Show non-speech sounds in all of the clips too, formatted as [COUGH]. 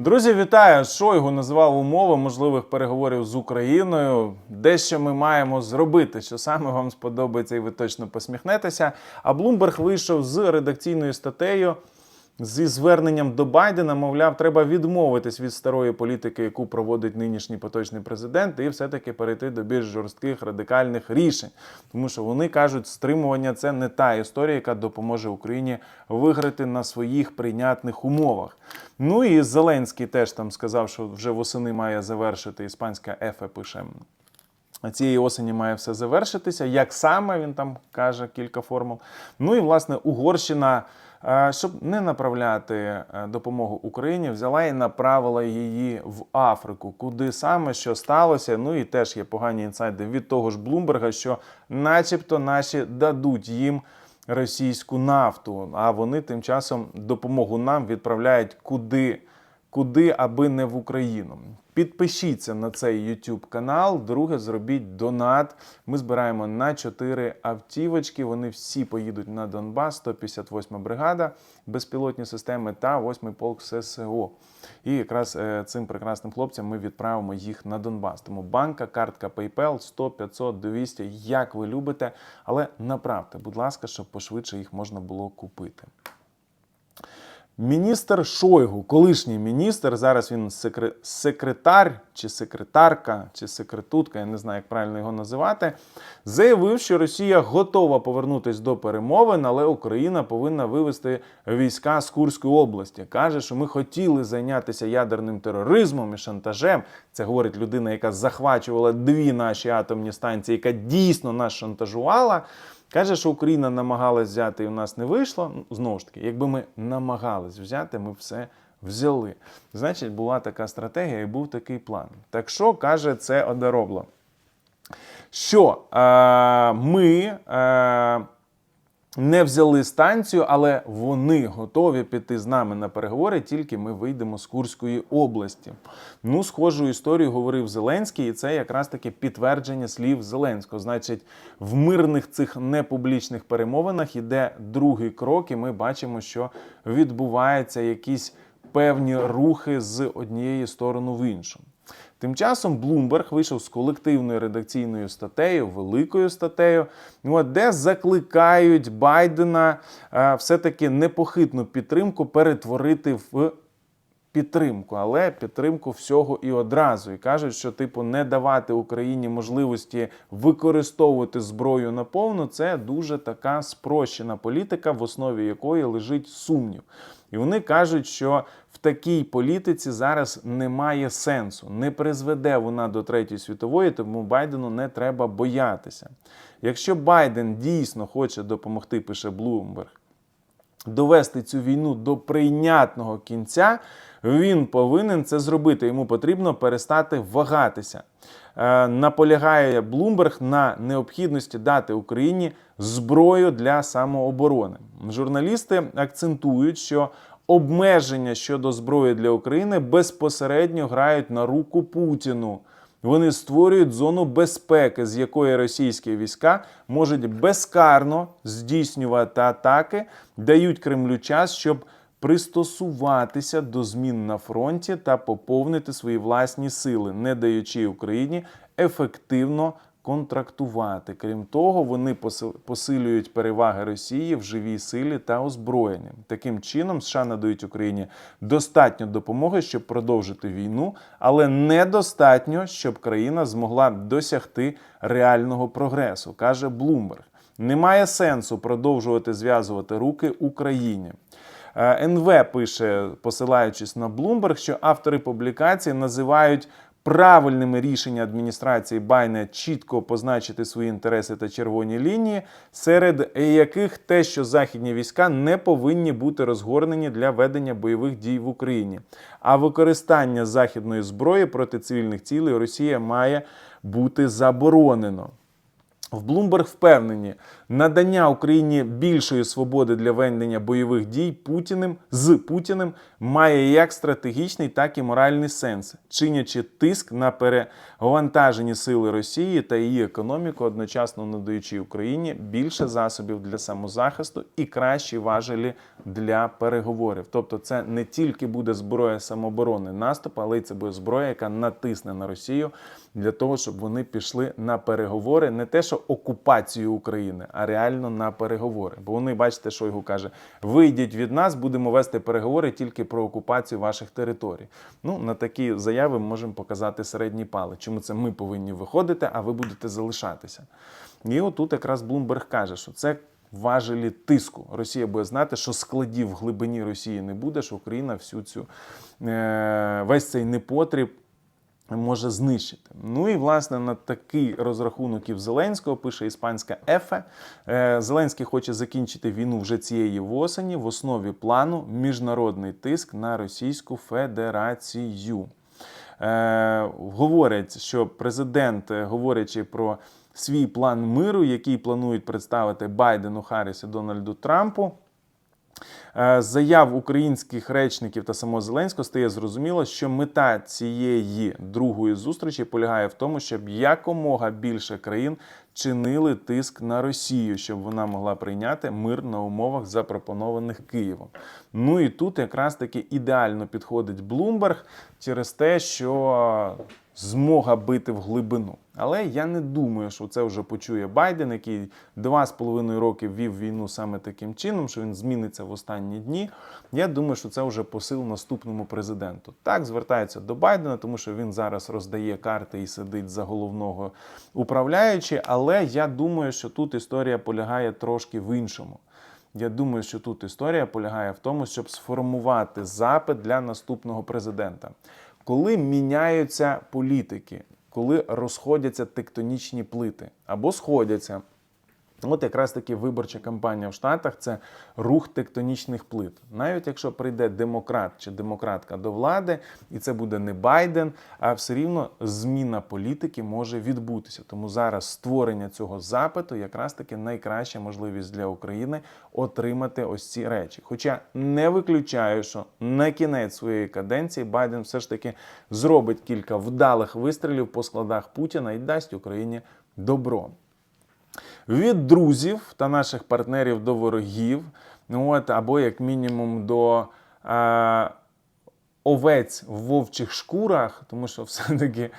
Друзі, вітаю! Шойгу назвав умови можливих переговорів з Україною. Дещо ми маємо зробити, що саме вам сподобається, і ви точно посміхнетеся. А Блумберг вийшов з редакційною статтею зі зверненням до Байдена. Мовляв, треба відмовитись від старої політики, яку проводить нинішній поточний президент, і все-таки перейти до більш жорстких радикальних рішень. Тому що вони кажуть, стримування це не та історія, яка допоможе Україні виграти на своїх прийнятних умовах. Ну і Зеленський теж там сказав, що вже восени має завершити іспанська ЕФЕ пише. Цієї осені має все завершитися. Як саме він там каже кілька формул. Ну і власне Угорщина, щоб не направляти е, допомогу Україні, взяла і направила її в Африку. Куди саме що сталося? Ну і теж є погані інсайди від того ж Блумберга, що, начебто, наші дадуть їм російську нафту, а вони тим часом допомогу нам відправляють куди куди, аби не в Україну. Підпишіться на цей YouTube канал. Друге, зробіть донат. Ми збираємо на 4 автівочки. Вони всі поїдуть на Донбас, 158 бригада, безпілотні системи та 8 полк ССО. І якраз е, цим прекрасним хлопцям ми відправимо їх на Донбас. Тому банка, картка PayPal 100, 500, 200, як ви любите. Але направте, будь ласка, щоб пошвидше їх можна було купити. Міністр Шойгу, колишній міністр, зараз він секре- секретар чи секретарка, чи секретутка, я не знаю, як правильно його називати, заявив, що Росія готова повернутися до перемовин, але Україна повинна вивести війська з Курської області. Каже, що ми хотіли зайнятися ядерним тероризмом і шантажем. Це говорить людина, яка захвачувала дві наші атомні станції, яка дійсно нас шантажувала. Каже, що Україна намагалась взяти і у нас не вийшло. Ну, знову ж таки, якби ми намагались взяти, ми все взяли. Значить, була така стратегія і був такий план. Так що каже це одоробло? Що е, ми е, не взяли станцію, але вони готові піти з нами на переговори, тільки ми вийдемо з Курської області. Ну, схожу історію говорив Зеленський, і це якраз таки підтвердження слів Зеленського. Значить, в мирних цих непублічних перемовинах іде другий крок, і ми бачимо, що відбуваються якісь певні рухи з однієї сторони в іншу. Тим часом Блумберг вийшов з колективною редакційною статтею, великою статтею, ну, де закликають Байдена е, все-таки непохитну підтримку перетворити в підтримку, але підтримку всього і одразу. І кажуть, що типу не давати Україні можливості використовувати зброю наповну це дуже така спрощена політика, в основі якої лежить сумнів. І вони кажуть, що в такій політиці зараз немає сенсу, не призведе вона до третьої світової, тому Байдену не треба боятися. Якщо Байден дійсно хоче допомогти, пише Блумберг, довести цю війну до прийнятного кінця, він повинен це зробити. Йому потрібно перестати вагатися. Е, наполягає Блумберг на необхідності дати Україні зброю для самооборони. Журналісти акцентують, що обмеження щодо зброї для України безпосередньо грають на руку Путіну. Вони створюють зону безпеки, з якої російські війська можуть безкарно здійснювати атаки, дають Кремлю час, щоб пристосуватися до змін на фронті та поповнити свої власні сили, не даючи Україні ефективно контрактувати. Крім того, вони посил- посилюють переваги Росії в живій силі та озброєнні. Таким чином, США надають Україні достатньо допомоги, щоб продовжити війну, але недостатньо, щоб країна змогла досягти реального прогресу, каже Блумберг. Немає сенсу продовжувати зв'язувати руки Україні. Е, НВ пише, посилаючись на Bloomberg, що автори публікації називають правильними рішення адміністрації Байна чітко позначити свої інтереси та червоні лінії, серед яких те, що західні війська не повинні бути розгорнені для ведення бойових дій в Україні. А використання західної зброї проти цивільних цілей Росія має бути заборонено. В Bloomberg впевнені, надання Україні більшої свободи для ведення бойових дій Путіним з Путіним має як стратегічний, так і моральний сенс, чинячи тиск на перевантажені сили Росії та її економіку, одночасно надаючи Україні більше засобів для самозахисту і кращі важелі для переговорів. Тобто, це не тільки буде зброя самооборони наступу, але й це буде зброя, яка натисне на Росію для того, щоб вони пішли на переговори, не те, що окупацію України, а реально на переговори. Бо вони, бачите, що його каже: вийдіть від нас, будемо вести переговори тільки про окупацію ваших територій. Ну на такі заяви ми можемо показати середній палець. Чому це ми повинні виходити, а ви будете залишатися? І отут якраз Блумберг каже, що це. Важелі тиску. Росія буде знати, що складів в глибині Росії не буде, що Україна всю цю е, весь цей непотріб може знищити. Ну і власне на такий розрахунок і в Зеленського пише іспанська ЕФЕ. Е, Зеленський хоче закінчити війну вже цієї осені. В основі плану міжнародний тиск на Російську Федерацію. Е, говорять, що президент, е, говорячи про свій план миру, який планують представити Байдену Харрісу Дональду Трампу. Е, заяв українських речників та самого Зеленського стає зрозуміло, що мета цієї другої зустрічі полягає в тому, щоб якомога більше країн чинили тиск на Росію, щоб вона могла прийняти мир на умовах, запропонованих Києвом. Ну і тут якраз таки ідеально підходить Блумберг через те, що змога бити в глибину. Але я не думаю, що це вже почує Байден, який два з половиною роки вів війну саме таким чином, що він зміниться в останні дні. Я думаю, що це вже посил наступному президенту. Так звертається до Байдена, тому що він зараз роздає карти і сидить за головного управляючи. Але я думаю, що тут історія полягає трошки в іншому. Я думаю, що тут історія полягає в тому, щоб сформувати запит для наступного президента. Коли міняються політики, коли розходяться тектонічні плити або сходяться. От якраз таки виборча кампанія в Штатах це рух тектонічних плит. Навіть якщо прийде демократ чи демократка до влади, і це буде не Байден, а все рівно зміна політики може відбутися. Тому зараз створення цього запиту якраз таки найкраща можливість для України отримати ось ці речі. Хоча не виключаю, що на кінець своєї каденції Байден все ж таки зробить кілька вдалих вистрілів по складах Путіна і дасть Україні добро від друзів та наших партнерів до ворогів, ну от, або як мінімум до е, овець в вовчих шкурах, тому що [LAUGHS] все-таки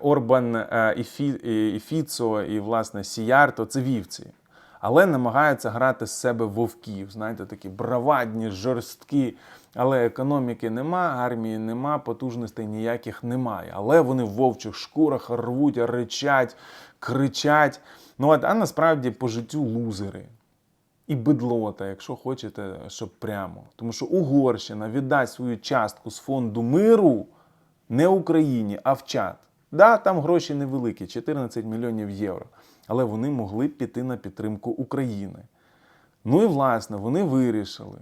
Орбан е, і, Фі, і Фіцо, і власне Сіярто це вівці. Але намагаються грати з себе вовків, знаєте, такі бравадні, жорсткі. Але економіки нема, армії нема, потужностей ніяких немає. Але вони в вовчих шкурах рвуть, речать, кричать. Ну от, а насправді по життю лузери. І бидлота, якщо хочете, щоб прямо. Тому що Угорщина віддасть свою частку з фонду миру не Україні, а в чат. Да, там гроші невеликі 14 мільйонів євро. Але вони могли піти на підтримку України. Ну і власне вони вирішили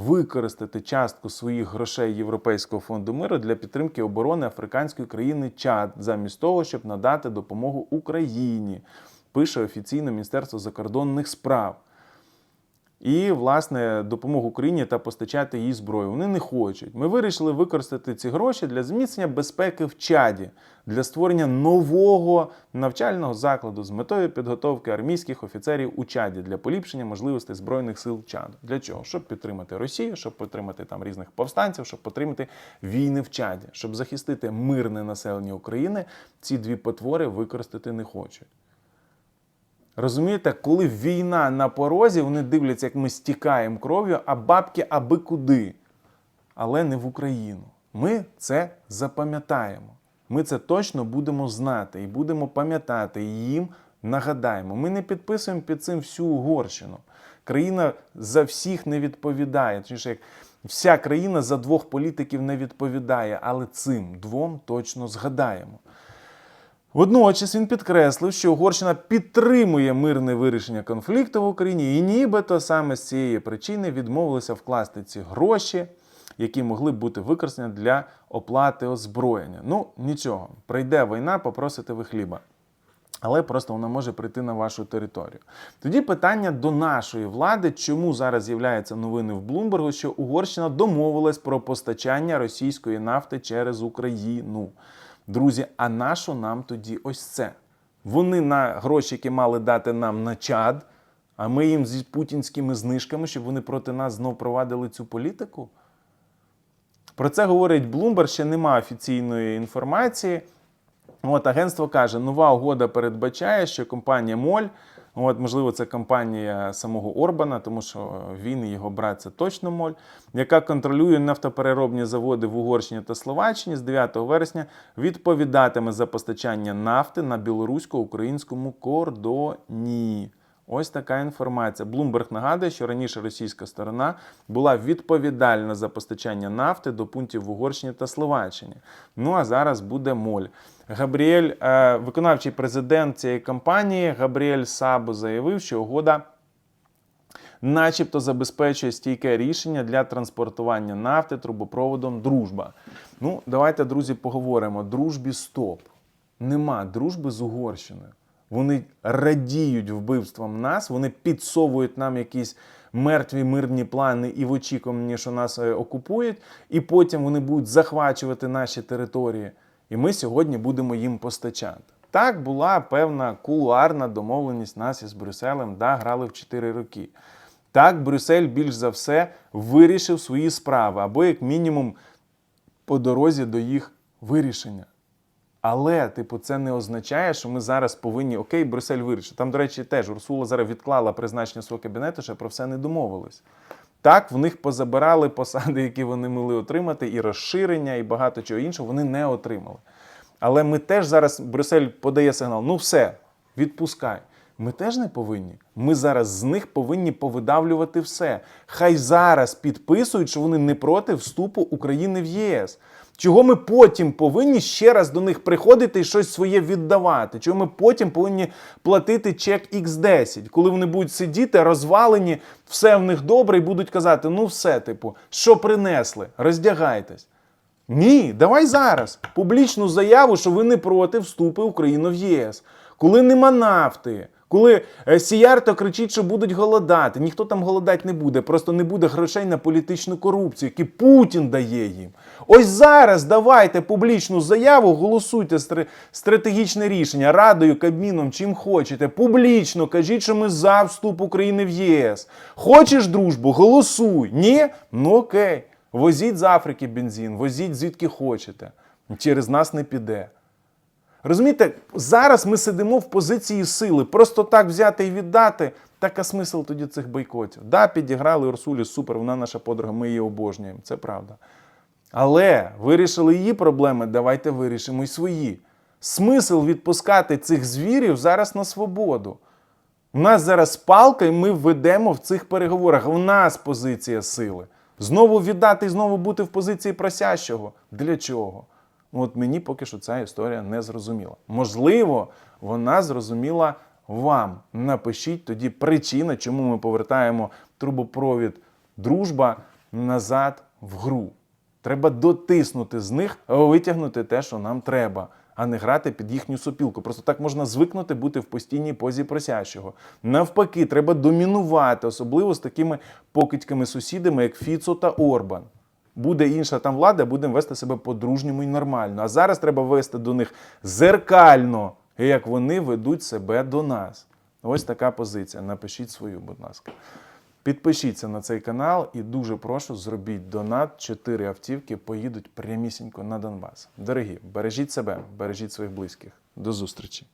використати частку своїх грошей Європейського фонду миру для підтримки оборони африканської країни Чад, замість того, щоб надати допомогу Україні пише офіційно Міністерство закордонних справ. І, власне, допомогу Україні та постачати їй зброю. Вони не хочуть. Ми вирішили використати ці гроші для зміцнення безпеки в чаді, для створення нового навчального закладу з метою підготовки армійських офіцерів у чаді для поліпшення можливостей збройних сил чаду. Для чого? Щоб підтримати Росію, щоб підтримати там різних повстанців, щоб підтримати війни в чаді, щоб захистити мирне населення України. Ці дві потвори використати не хочуть. Розумієте, коли війна на порозі, вони дивляться, як ми стікаємо кров'ю, а бабки аби куди. Але не в Україну. Ми це запам'ятаємо. Ми це точно будемо знати і будемо пам'ятати, і їм нагадаємо. Ми не підписуємо під цим всю Угорщину. Країна за всіх не відповідає. Точніше, як вся країна за двох політиків не відповідає, але цим двом точно згадаємо. Водночас він підкреслив, що Угорщина підтримує мирне вирішення конфлікту в Україні і нібито саме з цієї причини відмовилися вкласти ці гроші, які могли б бути використані для оплати озброєння. Ну, нічого, прийде війна, попросите ви хліба. але просто вона може прийти на вашу територію. Тоді питання до нашої влади, чому зараз з'являються новини в Блумбергу, що Угорщина домовилась про постачання російської нафти через Україну. Друзі, а нащо нам тоді ось це? Вони на гроші, які мали дати нам на чад, а ми їм зі путінськими знижками, щоб вони проти нас знов провадили цю політику? Про це говорить Bloomberg, ще нема офіційної інформації. От агентство каже, нова угода передбачає, що компанія Моль, от можливо, це компанія самого Орбана, тому що він і його брат це точно Моль, яка контролює нафтопереробні заводи в Угорщині та Словаччині з 9 вересня відповідатиме за постачання нафти на білорусько-українському кордоні. Ось така інформація. Блумберг нагадує, що раніше російська сторона була відповідальна за постачання нафти до пунктів в Угорщині та Словаччині. Ну а зараз буде моль. Габріель, е, виконавчий президент цієї компанії, Габріель Сабо заявив, що угода начебто забезпечує стійке рішення для транспортування нафти трубопроводом Дружба. Ну, давайте, друзі, поговоримо. Дружбі стоп. Нема дружби з Угорщиною. Вони радіють вбивствам нас, вони підсовують нам якісь мертві мирні плани і в очікуванні, що нас е, окупують, і потім вони будуть захвачувати наші території. І ми сьогодні будемо їм постачати. Так була певна кулуарна домовленість нас із Брюсселем, да, грали в 4 роки. Так, Брюссель більш за все вирішив свої справи, або, як мінімум, по дорозі до їх вирішення. Але, типу, це не означає, що ми зараз повинні окей, Брюссель вирішив. Там, до речі, теж Урсула зараз відклала призначення свого кабінету, ще про все не домовились. Так, в них позабирали посади, які вони могли отримати, і розширення, і багато чого іншого вони не отримали. Але ми теж зараз Брюссель подає сигнал: ну все, відпускай. Ми теж не повинні. Ми зараз з них повинні повидавлювати все. Хай зараз підписують, що вони не проти вступу України в ЄС. Чого ми потім повинні ще раз до них приходити і щось своє віддавати? Чого ми потім повинні платити чек X10, коли вони будуть сидіти, розвалені, все в них добре, і будуть казати: ну все, типу, що принесли? Роздягайтесь. Ні, давай зараз публічну заяву, що ви не проти вступу України в ЄС. Коли нема нафти, коли е, Сіярто кричить, що будуть голодати, ніхто там голодати не буде, просто не буде грошей на політичну корупцію, які Путін дає їм. Ось зараз давайте публічну заяву, голосуйте стратегічне рішення Радою, Кабміном, чим хочете. Публічно кажіть, що ми за вступ України в ЄС. Хочеш дружбу? Голосуй. Ні? Ну окей. Возіть з Африки бензин, возіть звідки хочете. Через нас не піде. Розумієте, зараз ми сидимо в позиції сили. Просто так взяти і віддати. Так а смисл тоді цих бойкотів? Да, підіграли Урсулі, супер, вона наша подруга, ми її обожнюємо. Це правда. Але вирішили її проблеми, давайте вирішимо й свої. Смисл відпускати цих звірів зараз на свободу. У нас зараз палка, і ми ведемо в цих переговорах. У нас позиція сили. Знову віддати і знову бути в позиції просящого. Для чого? От мені поки що ця історія не зрозуміла. Можливо, вона зрозуміла вам. Напишіть тоді причина, чому ми повертаємо трубопровід дружба назад в гру. Треба дотиснути з них, витягнути те, що нам треба, а не грати під їхню сопілку. Просто так можна звикнути бути в постійній позі просящого. Навпаки, треба домінувати, особливо з такими покидькими сусідами, як Фіцо та Орбан. Буде інша там влада, будемо вести себе по-дружньому і нормально. А зараз треба вести до них зеркально, як вони ведуть себе до нас. Ось така позиція. Напишіть свою, будь ласка. Підпишіться на цей канал і дуже прошу зробіть донат. Чотири автівки поїдуть прямісінько на Донбас. Дорогі, бережіть себе, бережіть своїх близьких. До зустрічі!